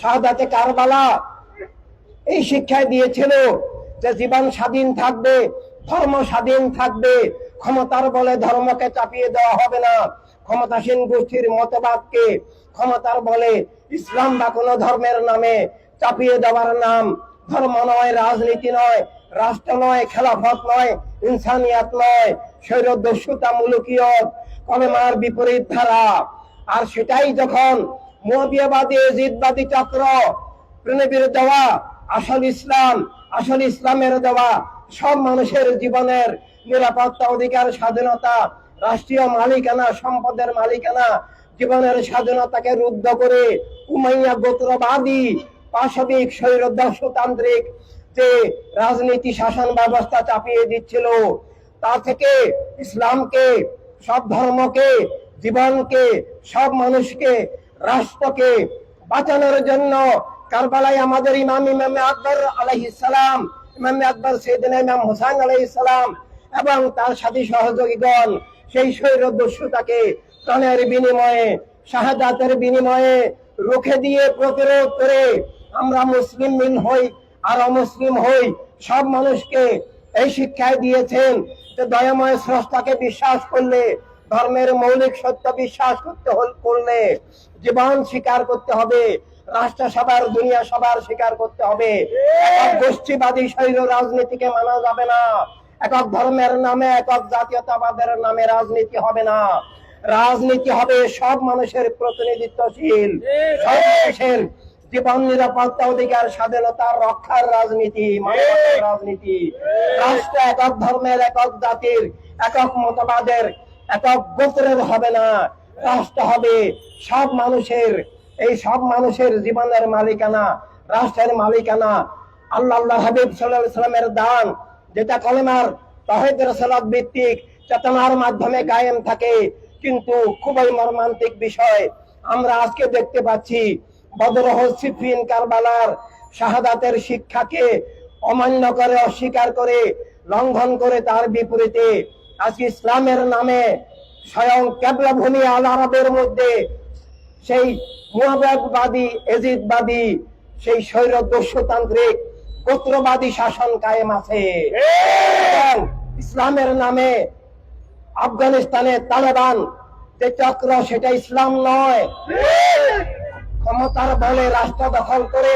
শাহাদাতে কারবালা। এই শিক্ষায় দিয়েছিল যে জীবন স্বাধীন থাকবে, ধর্ম স্বাধীন থাকবে। ক্ষমতার বলে ধর্মকে চাপিয়ে দেওয়া হবে না। ক্ষমতাসীন গোষ্ঠীর মতবাদকে ক্ষমতার বলে ইসলাম বা ধর্মের নামে চাপিয়ে দেওয়ার নাম ধর্ম নয়, রাজনীতি নয়, রাষ্ট্র নয়, খেলাফত নয়, ইনসানিয়াত নয়, স্বৈরদস্যুতা, মুলুকিয়ত, কলেমার বিপরীত ধারা। আর সেটাই যখন মুয়াবিয়াবাদী, জিদবাদী চক্র। প্রণবীর দেওয়া, আসল ইসলাম, আসল ইসলামের দেওয়া, সব মানুষের জীবনের নিরাপত্তা অধিকার, স্বাধীনতা, রাষ্ট্রীয় মালিকানা, সম্পদের মালিকানা, জীবনের স্বাধীনতাকে রুদ্ধ করে উমাইয়া গোত্রবাদী পাশবিক স্বৈরদস্যতান্ত্রিক যে রাজনীতি শাসন ব্যবস্থা চাপিয়ে দিচ্ছিল, তা থেকে ইসলামকে, সব ধর্মকে, জীবনকে, সব মানুষকে রাষ্ট্রকে বাঁচানোর জন্য কারবালায় আমাদের ইমাম ইমাম আকবর আলাইহিস সালাম, ইমাম আকবর সেদিন ইমাম হোসেন আলাইহিস সালাম এবং তার সাথী সহযোগীগণ সেই স্বৈরদস্যুতাকে প্রাণের বিনিময়ে, শাহাদাতের বিনিময়ে রুখে দিয়ে প্রতিরোধ করে আমরা মুসলিম মিল হই আর অমুসলিম হই, সব মানুষকে এই শিক্ষায় দিয়েছেন যে দয়াময় স্রষ্টাকে বিশ্বাস করলে, ধর্মের মৌলিক সত্য বিশ্বাস করতে করলে জীবন স্বীকার করতে হবে। রাষ্ট্র সবার দুনিয়া সবার স্বীকার করতে হবে। একক গোষ্ঠীবাদী শৈল রাজনীতিকে মানা যাবে না। একক ধর্মের নামে, একক জাতীয়তাবাদের নামে রাজনীতি হবে না। রাজনীতি হবে সব মানুষের প্রতিনিধিত্বশীল, সব মানুষের জীবন নিরাপত্তা অধিকার, স্বাধীনতা, রক্ষার রাজনীতি রাজনীতি। রাষ্ট্র একক ধর্মের, একক জাতির, একক মতবাদের, একক গোত্রের হবে না। রাষ্ট্র হবে। সব মানুষের, এই সব মানুষের জীবনের মালিকানা, রাষ্ট্রের মালিকানা আল্লাহ আল্লাহ হাবিব সাল্লামের দান, যেটা কলেমার তহেদের সালাদ ভিত্তিক চেতনার মাধ্যমে কায়েম থাকে। কিন্তু খুবই মর্মান্তিক বিষয়, আমরা আজকে দেখতে পাচ্ছি বদরহ সিফিন কারবালার শাহাদাতের শিক্ষাকে অমান্য করে, অস্বীকার করে, লঙ্ঘন করে তার বিপরীতে আজকে ইসলামের নামে স্বয়ং কেবলা ভূমি আল আরবের মধ্যে সেই মুয়াবাদী এজিদবাদী সেই স্বৈরদস্যতান্ত্রিক গোত্রবাদী শাসন কায়েম আছে। ইসলামের নামে আফগানিস্তানে তালেবান যে চক্র সেটা ইসলাম নয়। ক্ষমতার বলে রাষ্ট্র দখল করে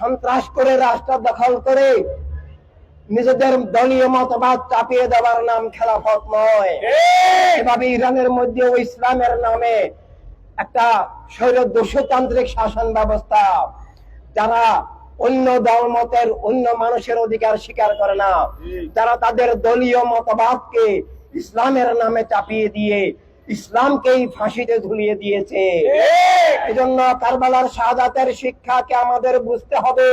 সন্ত্রাস করে রাষ্ট্র দখল করে নিজেদের দলীয় মতবাদ চাপিয়ে দেওয়ার নাম খেলাফত নয়। এভাবে ইরানের মধ্যে ও ইসলামের নামে একটা স্বৈরদস্যতান্ত্রিক শাসন ব্যবস্থা যারা অন্য দলমতের অন্য মানুষের অধিকার স্বীকার করে না যারা তাদের দলীয় মতবাদকে ইসলামের নামে চাপিয়ে দিয়ে ইসলামকেই ফাঁসিতে ঝুলিয়ে দিয়েছে। এজন্য কারবালার শাহাদাতের শিক্ষাকে আমাদের বুঝতে হবে।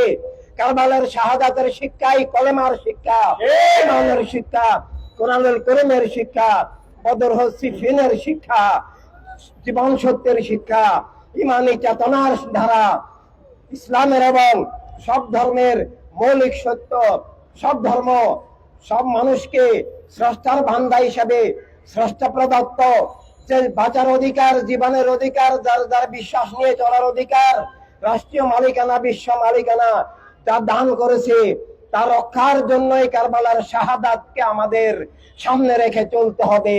কারবালার শাহাদাতের শিক্ষাই কলেমার শিক্ষা ইমানের শিক্ষা কোরআনুল করিমের শিক্ষা বদর সিফিনের শিক্ষা জীবন সত্যের শিক্ষা ইমানি চেতনার ধারা ইসলামের এবং সব ধর্মের মৌলিক সত্য সব ধর্ম সব মানুষকে স্রষ্টার ভান্দা হিসাবে স্রষ্টা প্রদত্ত যে বাঁচার অধিকার জীবনের অধিকার যার যার বিশ্বাস নিয়ে চলার অধিকার রাষ্ট্রীয় মালিকানা বিশ্ব মালিকানা যা দান করেছে তা রক্ষার জন্যই কারবালার শাহাদাতকে আমাদের সামনে রেখে চলতে হবে।